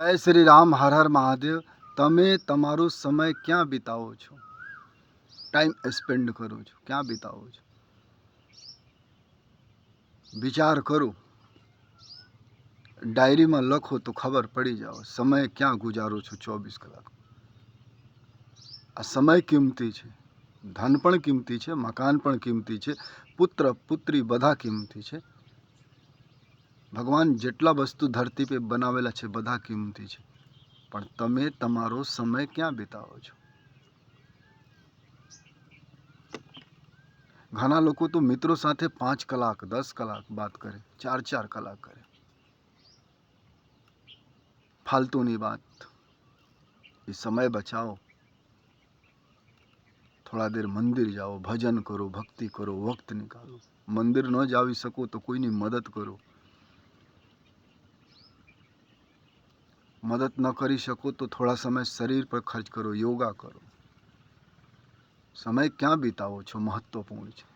જય શ્રી રામ હર હર મહાદેવ તમે તમારો સમય ક્યાં વિતાવો છો ટાઈમ સ્પેન્ડ કરો છો ક્યાં વિતાવો છો વિચાર કરો ડાયરીમાં લખો તો ખબર પડી જાઓ સમય ક્યાં ગુજારો છો ચોવીસ કલાક આ સમય કિંમતી છે ધન પણ કિંમતી છે મકાન પણ કિંમતી છે પુત્ર પુત્રી બધા કિંમતી છે ભગવાન જેટલા વસ્તુ ધરતી પર બનાવેલા છે, બધા કિંમતી છે. પણ તમે તમારો સમય ક્યાં વિતાવો છો? ઘણા લોકો તો મિત્રો સાથે પાંચ કલાક, દસ કલાક વાત કરે, ચાર ચાર કલાક કરે. ફાલતુની વાત. એ સમય બચાવો. થોડા દેર મંદિર જાઓ, ભજન કરો, ભક્તિ કરો, વખત નીકાળો. મંદિર ન જાવી શકો તો કોઈની મદદ કરો. મદદ ન કરી શકો તો થોડા સમય શરીર પર ખર્ચ કરો, યોગા કરો. સમય ક્યાં વિતાવો છો? મહત્વપૂર્ણ છે.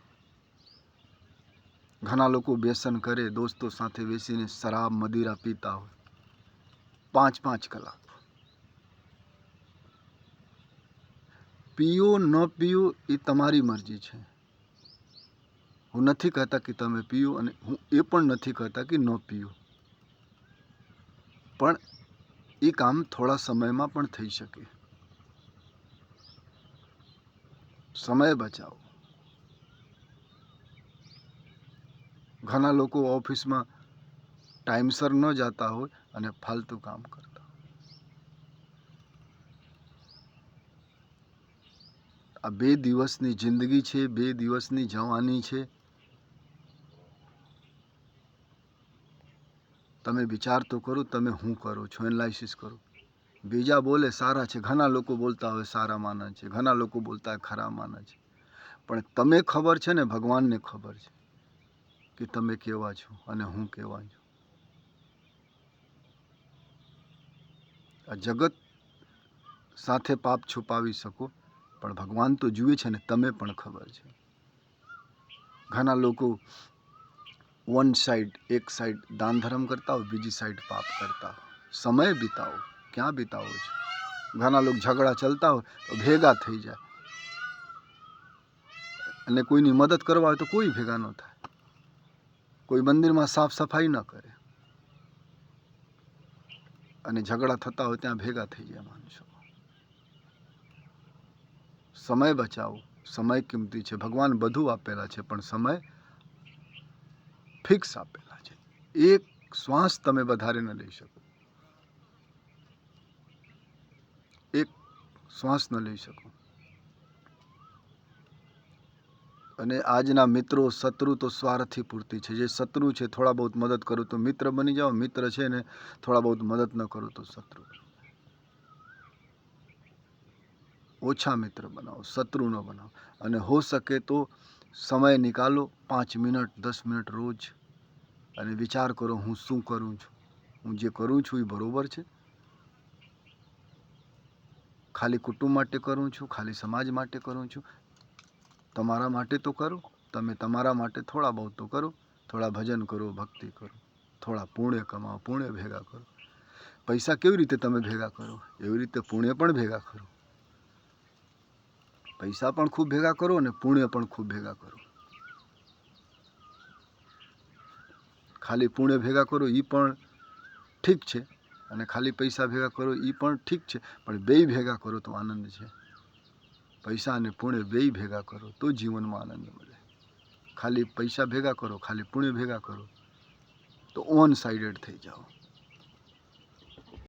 ઘણા લોકો વ્યસન કરે, દોસ્તો સાથે બેસીને શરાબ, મદિરા પીતા હોય. પાંચ પાંચ કલાક. પીઓ, ન પીઓ એ તમારી મરજી છે. હું નથી કહેતા કે તમે પીઓ અને હું એ પણ નથી કહેતા કે ન પીઓ. પણ એ કામ થોડા સમયમાં પણ થઈ શકે. સમય બચાવો. ઘણા લોકો ઓફિસમાં ટાઈમસર ન જતા હોય અને ફાલતુ કામ કરતા આ બે દિવસની જિંદગી છે, બે દિવસની જવાની છે. તમે વિચાર તો કરો, તમે શું કરો છો એનાલિસિસ કરો. બીજા બોલે સારા છે, ઘણા લોકો બોલતા હોય સારા માને છે, ઘણા લોકો બોલતા હોય ખરા માને છે. પણ તમે ખબર છે ને, ભગવાનને ખબર છે કે તમે કેવા છો અને હું કેવા છું. આ જગત સાથે પાપ છુપાવી શકો, પણ ભગવાન તો જુએ છે ને, તમે પણ ખબર છે. ઘણા લોકો વન સાઈડ એક સાઈડ દાન ધર્મ કરતા હોય બીજી સાઈડ પાપ કરતા હોય સમય બિતાવો ક્યાં બિતાવો છો ઘણા લોકો ઝઘડા ચાલતા હોય તો ભેગા થઈ જાય અને કોઈની મદદ કરવા હોય તો કોઈ ભેગા ન થાય કોઈ મંદિરમાં સાફ સફાઈ ન કરે અને ઝઘડા થતા હોય ત્યાં ભેગા થઈ જાય માણસો સમય બચાવો સમય કિંમતી છે ભગવાન બધું આપેલા છે પણ સમય ફિક્સ આપેલા છે. એક શ્વાસ તમે વધારે ન લઈ શકો. એક શ્વાસ ન લઈ શકો. અને આજના મિત્રો શત્રુ તો સ્વાર્થી પૂરતી છે. જે શત્રુ છે, થોડા બહુ મદદ કરું તો મિત્ર બની જાઓ. મિત્ર છે ને, થોડા બહુ મદદ ન કરો તો શત્રુ. ઓછા મિત્ર બનાવો, શત્રુ ન બનાવો. અને હો શકે તો સમય નિકાલો પાંચ મિનિટ, દસ મિનિટ રોજ. અને વિચાર કરો હું શું કરું છું? હું જે કરું છું એ બરાબર છે? ખાલી કુટુંબ માટે કરું છું? ખાલી સમાજ માટે કરું છું? તમારા માટે તો કરો. તમે તમારા માટે થોડા બહુ તો કરો. થોડા ભજન કરો, ભક્તિ કરો. થોડા પુણ્ય કમાઓ, પુણ્ય ભેગા કરો. પૈસા કેવી રીતે તમે ભેગા કરો? એવી રીતે પુણ્ય પણ ભેગા કરો. પૈસા પણ ખૂબ ભેગા કરો અને પુણ્ય પણ ખૂબ ભેગા કરો. ખાલી પુણે ભેગા કરો એ પણ ઠીક છે. અને ખાલી પૈસા ભેગા કરો એ પણ ઠીક છે. પણ બેય ભેગા કરો તો આનંદ છે. પૈસા અને પુણે બેય ભેગા કરો તો જીવનમાં આનંદ મળે. ખાલી પૈસા ભેગા કરો, ખાલી પુણે ભેગા કરો તો ઓન સાઇડેડ થઈ જાઓ.